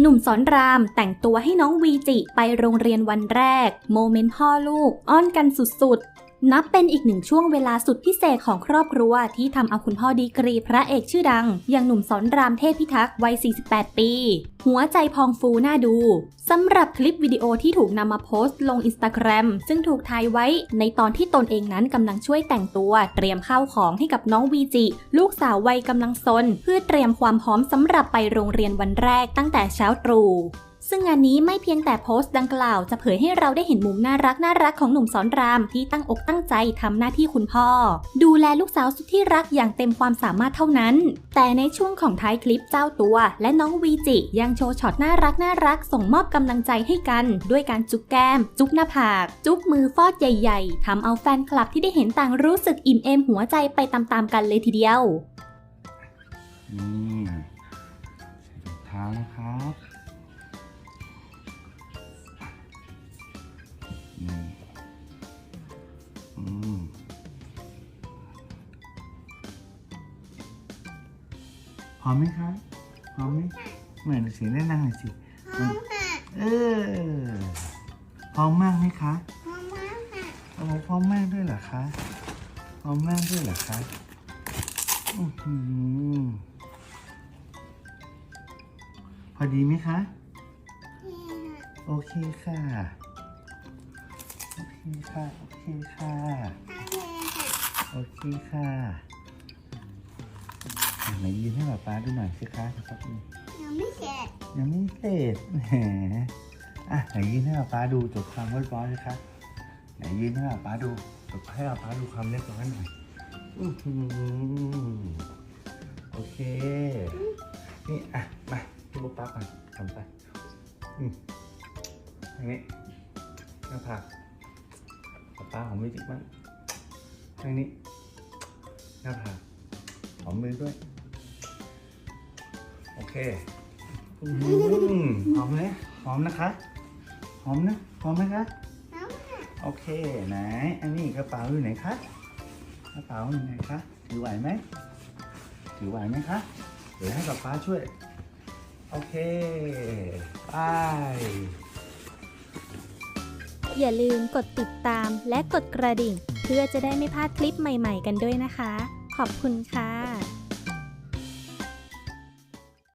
หนุ่มสอนรามแต่งตัวให้น้องวีจิไปโรงเรียนวันแรก โมเมนต์พ่อลูก อ้อนกันสุดๆ นับเป็นอีกหนึ่งช่วงเวลาสุดพิเศษของครอบครัว ที่ทำเอาคุณพ่อดีกรีพระเอกชื่อดัง อย่างหนุ่มสอนรามเทพพิทักษ์วัย 48 ปี หัวใจพองฟูน่าดูสำหรับคลิปวิดีโอที่ถูกนำมาโพสต์ลงอินสตาแกรมซึ่งถูกถ่ายไว้ในตอนที่ตนเองนั้นกำลังช่วยแต่งตัวเตรียมข้าวของให้กับน้องวีจิ ลูกสาววัยกำลังซน เพื่อเตรียมความพร้อมสำหรับไปโรงเรียนวันแรกตั้งแต่เช้าตรู่ ซึ่งงานนี้ไม่เพียงแต่โพสต์ดังกล่าวจะเผยให้เราได้เห็นมุมน่ารักน่ารักของหนุ่มสอนรามที่ตั้งอกตั้งใจทำหน้าที่คุณพ่อ ดูแลลูกสาวสุดที่รักอย่างเต็มความสามารถเท่านั้น แต่ในช่วงของท้ายคลิปเจ้าตัว และน้องวีจิยังโชว์ช็อตน่ารักน่ารักส่งมอบกำลังใจให้กัน ด้วยการจุ๊บแก้ม จุ๊บหน้าผาก จุ๊บมือฟอดใหญ่ๆทำเอาแฟนคลับที่ได้เห็นต่างรู้สึกอิ่มเอมหัวใจไปตามๆกันเลยทีเดียวนี่ใส่ถุงเท้านะครับ พร้อมไหมคะพร้อมไหมเหมือนสีแน่นางหน่อยสิพร้อมค่ะเออพร้อมมากไหมคะพร้อมมากค่ะโอ้พร้อมมากด้วยเหรอคะพร้อมมากด้วยเหรอคะอื้อหือพอดีไหมคะนี่ค่ะโอเคค่ะ โอเคค่ะ โอเคค่ะ โอเคค่ะโอเคค่ะอะ ไหนยืนให้ป๊าป๊าดูหน่อยสิคะครับนี่ยังไม่เสร็จยังไม่เสร็จแหมอะไหนยืนให้ป๊าป๊าดูจบความเรียบร้อยสิคะไหนยืนให้ป๊าป๊าดูจบให้ป๊าป๊าดูความเรียบร้อยหน่อยอื้อหือโอเค นี่อะมาพี่บุ๊กป๊าก่อนทำไปอืมอันนี้หน้าผากป๊าป๊าของมิจิบ้างทางนี้หน้าผากหอมมือด้วยโอเคอืมหอมไหมหอมนะคะ หอมนะ หอมไหมคะพร้อมค่ะโอเค ไหน อันนี้กระเป๋าอยู่ไหนคะ กระเป๋าอยู่ไหนคะ ถือไหวไหม ถือไหวไหมคะ เดี๋ยวให้ป๊าป๊าช่วย โอเค ไป อย่าลืมกดติดตามและกดกระดิ่ง เพื่อจะได้ไม่พลาดคลิปใหม่ๆกันด้วยนะคะ ขอบคุณค่ะ